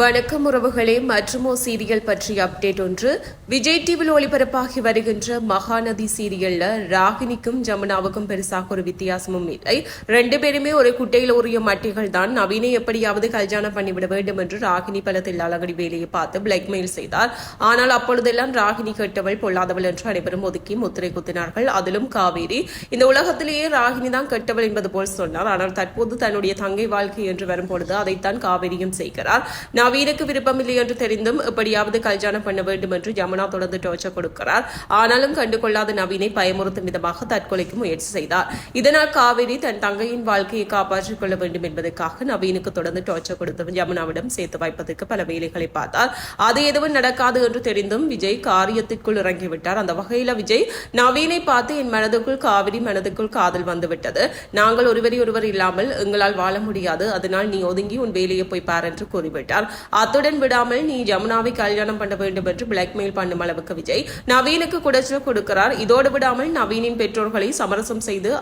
வணக்கம் உறவுகளே. மற்றுமோ சீரியல் பற்றிய அப்டேட் ஒன்று. விஜய் டிவியில் ஒளிபரப்பாகி வருகின்ற மகாநதி சீரியல்ல ராகினிக்கும் ஜமுனாவுக்கும் பெருசாக ஒரு வித்தியாசமும் இல்லை. ரெண்டு பேருமே ஒரு குட்டையில் உரிய மட்டிகள் தான். நவீனை எப்படியாவது கல்யாணம் பண்ணிவிட வேண்டும் என்று ராகினி பல தில்லாலகடி வேலையை பார்த்து பிளாக்மெயில் செய்தார் ஆனால் அப்பொழுதெல்லாம் ராகினி கெட்டவள் பொல்லாதவள் என்று அனைவரும் ஒதுக்கி முத்திரை குத்தினார்கள். அதிலும் காவேரி இந்த உலகத்திலேயே ராகினி தான் கெட்டவள் என்பது போல் சொன்னார். ஆனால் தற்போது தன்னுடைய தங்கை வாழ்க்கை என்று வரும்பொழுது அதைத்தான் காவேரியும் செய்கிறார். நவீனுக்கு விருப்பமில்லை என்று தெரிந்தும் எப்படியாவது கல்யாணம் பண்ண வேண்டும் என்று யமுனா தொடர்ந்து டோர்ச்சர் கொடுக்கிறார். ஆனாலும் கண்டுகொள்ளாத நவீனை பயமுறுத்தும் விதமாக தற்கொலைக்கு முயற்சி செய்தார். இதனால் காவேரி தன் தங்கையின் வாழ்க்கையை காப்பாற்றிக் கொள்ள வேண்டும் என்பதற்காக நவீனுக்கு தொடர்ந்து டோர்ச்சர் கொடுத்து யமுனாவிடம் சேர்த்து வைப்பதற்கு பல வேலைகளை பார்த்தார். அது எதுவும் நடக்காது என்று தெரிந்தும் விஜய் காரியத்திற்குள் இறங்கிவிட்டார். அந்த வகையில விஜய் நவீனை பார்த்து என் மனதுக்குள் காவிரி மனதுக்குள் காதல் வந்துவிட்டது. நாங்கள் ஒருவரை ஒருவர் இல்லாமல் எங்களால் வாழ முடியாது. அதனால் நீ ஒதுங்கி உன் வேலையை போய் பார் என்று கூறிவிட்டார். அத்துடன் விடாமல் நீ ஜமுனாவை கல்யாணம் பண்ண வேண்டும் என்று பிளாக்மெயில் பண்ணும் அளவுக்கு விஜய் நவீனுக்கு குடைச்சல் கொடுக்கிறார். இதோடு விடாமல் நவீனின் பெற்றோர்களை சமரசம் செய்து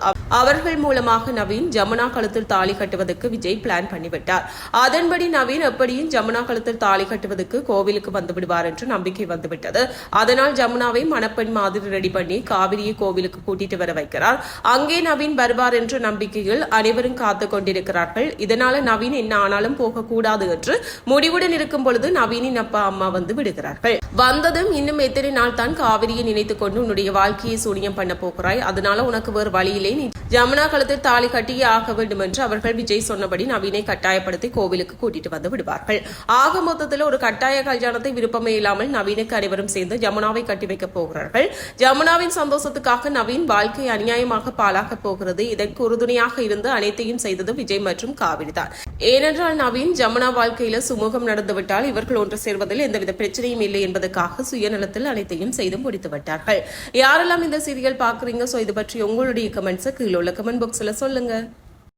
அவர்கள் மூலமாக நவீன் ஜமுனா கழுத்தில் தாலி கட்டுவதற்கு விஜய் பிளான் பண்ணிவிட்டார். அதன்படி நவீன் எப்படியும் ஜமுனா கழுத்தில் தாலி கட்டுவதற்கு கோவிலுக்கு வந்து விடுவார் என்று நம்பிக்கை வந்துவிட்டது. அதனால் ஜமுனாவை மணப்பெண் மாதிரி ரெடி பண்ணி காவிரியை கோவிலுக்கு கூட்டிட்டு வர வைக்கிறார். அங்கே நவீன் வருவார் என்ற நம்பிக்கையில் அனைவரும் காத்து கொண்டிருக்கிறார்கள். இதனால நவீன் என்ன ஆனாலும் போகக்கூடாது என்று முடிவுடன் இருக்கும் பொழுது நவீனின் அப்பா அம்மா வந்து விடுகிறார்கள். வந்ததும் இன்னும் எத்தனை நாள் தான் காவிரியை நினைத்துக் கொண்டு உன்னுடைய வாழ்க்கையை சூனியம் பண்ண போகிறாய்? அதனால உனக்கு வேறு வழியிலே நீ ஜமுனா கழுத்தில் தாலி கட்டியே ஆக வேண்டும் என்று அவர்கள் விஜய் சொன்னபடி நவீனை கட்டாயப்படுத்தி கோவிலுக்கு கூட்டிட்டு வந்து விடுவார்கள். ஆக மொத்தத்தில் ஒரு கட்டாய கல்யாணத்தை விருப்பமே இல்லாமல் நவீனுக்கு அனைவரும் சேர்ந்து ஜமுனாவை கட்டி வைக்கப் போகிறார்கள். ஜமுனாவின் சந்தோஷத்துக்காக நவீன் வாழ்க்கை அநியாயமாக பாழாக போகிறது. இதற்கு உறுதுணையாக இருந்து அனைத்தையும் செய்தது விஜய் மற்றும் காவிரி தான் ஏனென்றால் நவீன் ஜமுனா வாழ்க்கையில சுமூகம் நடந்துவிட்டால் இவர்கள் ஒன்று சேர்வதில் எந்தவித பிரச்சனையும் இல்லை என்பதற்காக சுயநலத்தில் அனைத்தையும் செய்து முடித்து விட்டார்கள். யாரெல்லாம் இந்த சீரியல் பாக்குறீங்க சோ இது பற்றி உங்களுடைய கமெண்ட்ஸை கீழே உள்ள கமெண்ட் பாக்ஸ்ல சொல்லுங்க.